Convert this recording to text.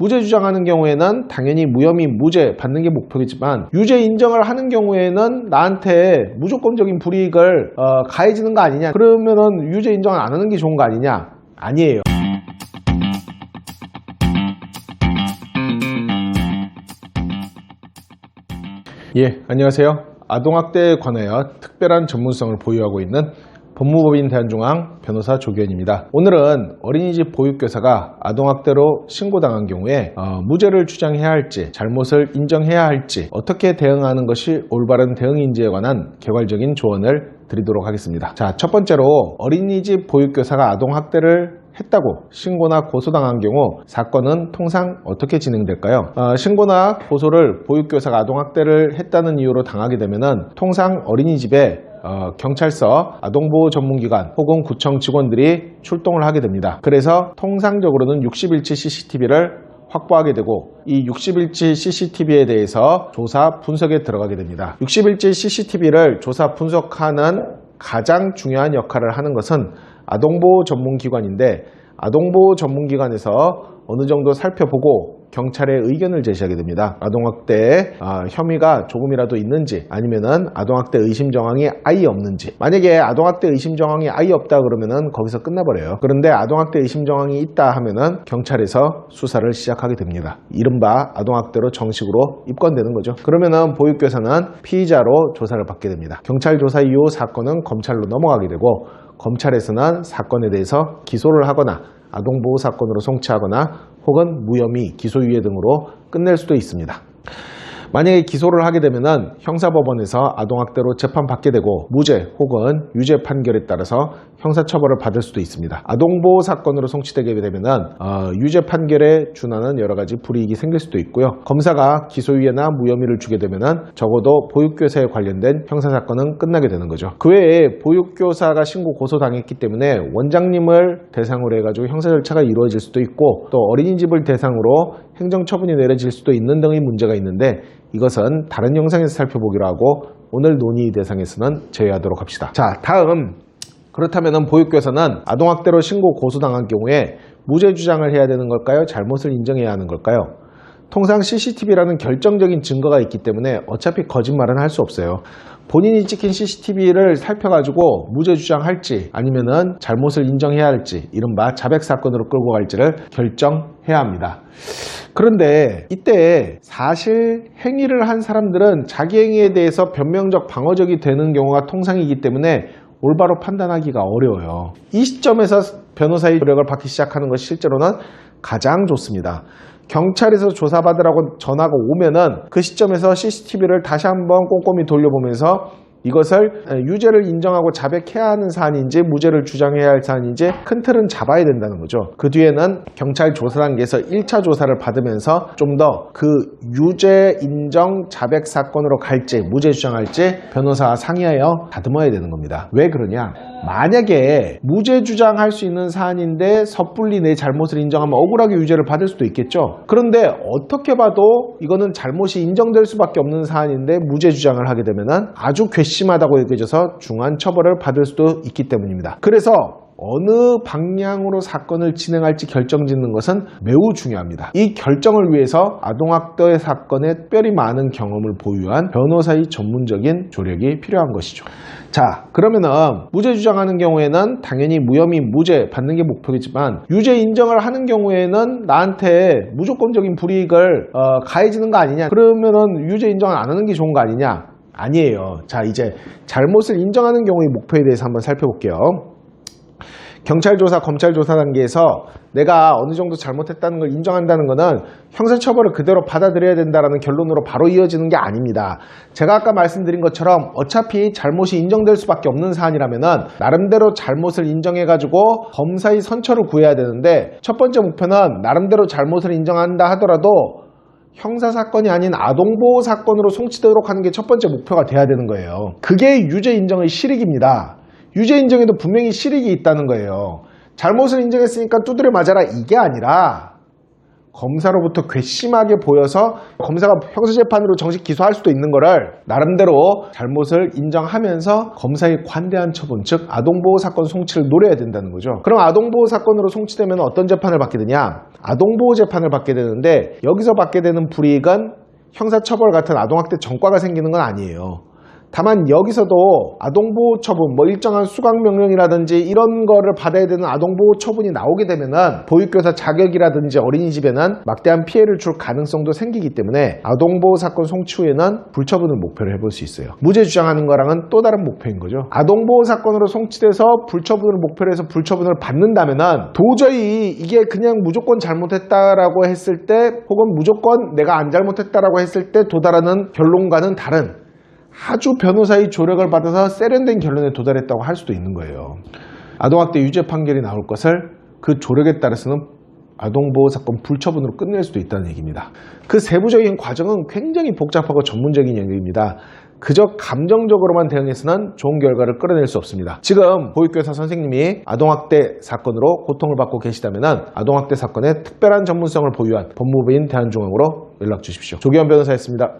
무죄 주장하는 경우에는 당연히 무혐의 무죄 받는 게 목표겠지만 유죄 인정을 하는 경우에는 나한테 무조건적인 불이익을 어, 가해지는 거 아니냐. 그러면은 유죄 인정을 안 하는 게 좋은 거 아니냐. 아니에요. 예 안녕하세요. 아동학대에 관하여 특별한 전문성을 보유하고 있는 법무법인 대한중앙 변호사 조기현입니다. 오늘은 어린이집 보육교사가 아동학대로 신고당한 경우에 어, 무죄를 주장해야 할지 잘못을 인정해야 할지 어떻게 대응하는 것이 올바른 대응인지에 관한 개괄적인 조언을 드리도록 하겠습니다. 자, 첫 번째로 어린이집 보육교사가 아동학대를 했다고 신고나 고소당한 경우 사건은 통상 어떻게 진행될까요? 어, 신고나 고소를 보육교사가 아동학대를 했다는 이유로 당하게 되면은 통상 어린이집에 어, 경찰서, 아동보호 전문기관 혹은 구청 직원들이 출동을 하게 됩니다. 그래서 통상적으로는 60일치 CCTV를 확보하게 되고 이 60일치 CCTV에 대해서 조사 분석에 들어가게 됩니다. 60일치 CCTV를 조사 분석하는 가장 중요한 역할을 하는 것은 아동보호 전문기관인데 아동보호 전문기관에서 어느 정도 살펴보고 경찰에 의견을 제시하게 됩니다. 아동학대 아, 혐의가 조금이라도 있는지 아니면은 아동학대 의심 정황이 아예 없는지 만약에 아동학대 의심 정황이 아예 없다 그러면은 거기서 끝나버려요. 그런데 아동학대 의심 정황이 있다 하면은 경찰에서 수사를 시작하게 됩니다. 이른바 아동학대로 정식으로 입건되는 거죠. 그러면은 보육교사는 피의자로 조사를 받게 됩니다. 경찰 조사 이후 사건은 검찰로 넘어가게 되고 검찰에서는 사건에 대해서 기소를 하거나 아동보호 사건으로 송치하거나 혹은 무혐의, 기소유예 등으로 끝낼 수도 있습니다. 만약에 기소를 하게 되면 형사법원에서 아동학대로 재판받게 되고 무죄 혹은 유죄 판결에 따라서 형사처벌을 받을 수도 있습니다. 아동보호 사건으로 송치되게 되면 어, 유죄 판결에 준하는 여러 가지 불이익이 생길 수도 있고요. 검사가 기소유예나 무혐의를 주게 되면 적어도 보육교사에 관련된 형사 사건은 끝나게 되는 거죠. 그 외에 보육교사가 신고 고소당했기 때문에 원장님을 대상으로 해가지고 형사 절차가 이루어질 수도 있고 또 어린이집을 대상으로 행정처분이 내려질 수도 있는 등의 문제가 있는데 이것은 다른 영상에서 살펴보기로 하고 오늘 논의 대상에서는 제외하도록 합시다. 자, 다음 그렇다면 보육교사는 아동학대로 신고 고소당한 경우에 무죄 주장을 해야 되는 걸까요? 잘못을 인정해야 하는 걸까요? 통상 CCTV라는 결정적인 증거가 있기 때문에 어차피 거짓말은 할 수 없어요. 본인이 찍힌 CCTV를 살펴가지고 무죄 주장할지 아니면은 잘못을 인정해야 할지 이른바 자백 사건으로 끌고 갈지를 결정해야 합니다. 그런데 이때 사실 행위를 한 사람들은 자기 행위에 대해서 변명적 방어적이 되는 경우가 통상이기 때문에 올바로 판단하기가 어려워요. 이 시점에서 변호사의 노력을 받기 시작하는 것이 실제로는 가장 좋습니다. 경찰에서 조사받으라고 전화가 오면은 그 시점에서 CCTV를 다시 한번 꼼꼼히 돌려보면서 이것을 유죄를 인정하고 자백해야 하는 사안인지 무죄를 주장해야 할 사안인지 큰 틀은 잡아야 된다는 거죠. 그 뒤에는 경찰 조사 단계에서 1차 조사를 받으면서 좀 더 그 유죄 인정 자백 사건으로 갈지 무죄 주장할지 변호사와 상의하여 다듬어야 되는 겁니다. 왜 그러냐? 만약에 무죄 주장할 수 있는 사안인데 섣불리 내 잘못을 인정하면 억울하게 유죄를 받을 수도 있겠죠. 그런데 어떻게 봐도 이거는 잘못이 인정될 수밖에 없는 사안인데 무죄 주장을 하게 되면 아주 괘씸 하다고 여겨져서 중한 처벌을 받을 수도 있기 때문입니다. 그래서 어느 방향으로 사건을 진행할지 결정짓는 것은 매우 중요합니다. 이 결정을 위해서 아동학대 사건에 특별히 많은 경험을 보유한 변호사의 전문적인 조력이 필요한 것이죠. 자, 그러면은 무죄 주장하는 경우에는 당연히 무혐의 무죄 받는 게 목표겠지만 유죄 인정을 하는 경우에는 나한테 무조건적인 불이익을 어, 가해지는 거 아니냐? 그러면은 유죄 인정을 안 하는 게 좋은 거 아니냐? 아니에요. 자, 이제 잘못을 인정하는 경우의 목표에 대해서 한번 살펴볼게요. 경찰 조사, 검찰 조사 단계에서 내가 어느 정도 잘못했다는 걸 인정한다는 것은 형사처벌을 그대로 받아들여야 된다는 결론으로 바로 이어지는 게 아닙니다. 제가 아까 말씀드린 것처럼 어차피 잘못이 인정될 수밖에 없는 사안이라면 나름대로 잘못을 인정해가지고 검사의 선처를 구해야 되는데 첫 번째 목표는 나름대로 잘못을 인정한다 하더라도 형사 사건이 아닌 아동보호 사건으로 송치되도록 하는 게 첫 번째 목표가 돼야 되는 거예요. 그게 유죄 인정의 실익입니다. 유죄 인정에도 분명히 실익이 있다는 거예요. 잘못을 인정했으니까 두드려 맞아라 이게 아니라 검사로부터 괘씸하게 보여서 검사가 형사재판으로 정식 기소할 수도 있는 거를 나름대로 잘못을 인정하면서 검사의 관대한 처분, 즉 아동보호 사건 송치를 노려야 된다는 거죠. 그럼 아동보호 사건으로 송치되면 어떤 재판을 받게 되냐? 아동보호 재판을 받게 되는데 여기서 받게 되는 불이익은 형사처벌 같은 아동학대 전과가 생기는 건 아니에요. 다만 여기서도 아동보호 처분, 뭐 일정한 수강 명령이라든지 이런 거를 받아야 되는 아동보호 처분이 나오게 되면은 보육교사 자격이라든지 어린이집에는 막대한 피해를 줄 가능성도 생기기 때문에 아동보호 사건 송치 후에는 불처분을 목표로 해볼 수 있어요. 무죄 주장하는 거랑은 또 다른 목표인 거죠. 아동보호 사건으로 송치돼서 불처분을 목표로 해서 불처분을 받는다면은 도저히 이게 그냥 무조건 잘못했다라고 했을 때 혹은 무조건 내가 안 잘못했다라고 했을 때 도달하는 결론과는 다른 아주 변호사의 조력을 받아서 세련된 결론에 도달했다고 할 수도 있는 거예요. 아동학대 유죄 판결이 나올 것을 그 조력에 따라서는 아동보호 사건 불처분으로 끝낼 수도 있다는 얘기입니다. 그 세부적인 과정은 굉장히 복잡하고 전문적인 영역입니다. 그저 감정적으로만 대응해서는 좋은 결과를 끌어낼 수 없습니다. 지금 보육교사 선생님이 아동학대 사건으로 고통을 받고 계시다면 아동학대 사건의 특별한 전문성을 보유한 법무부인 대한중앙으로 연락 주십시오. 조기현 변호사였습니다.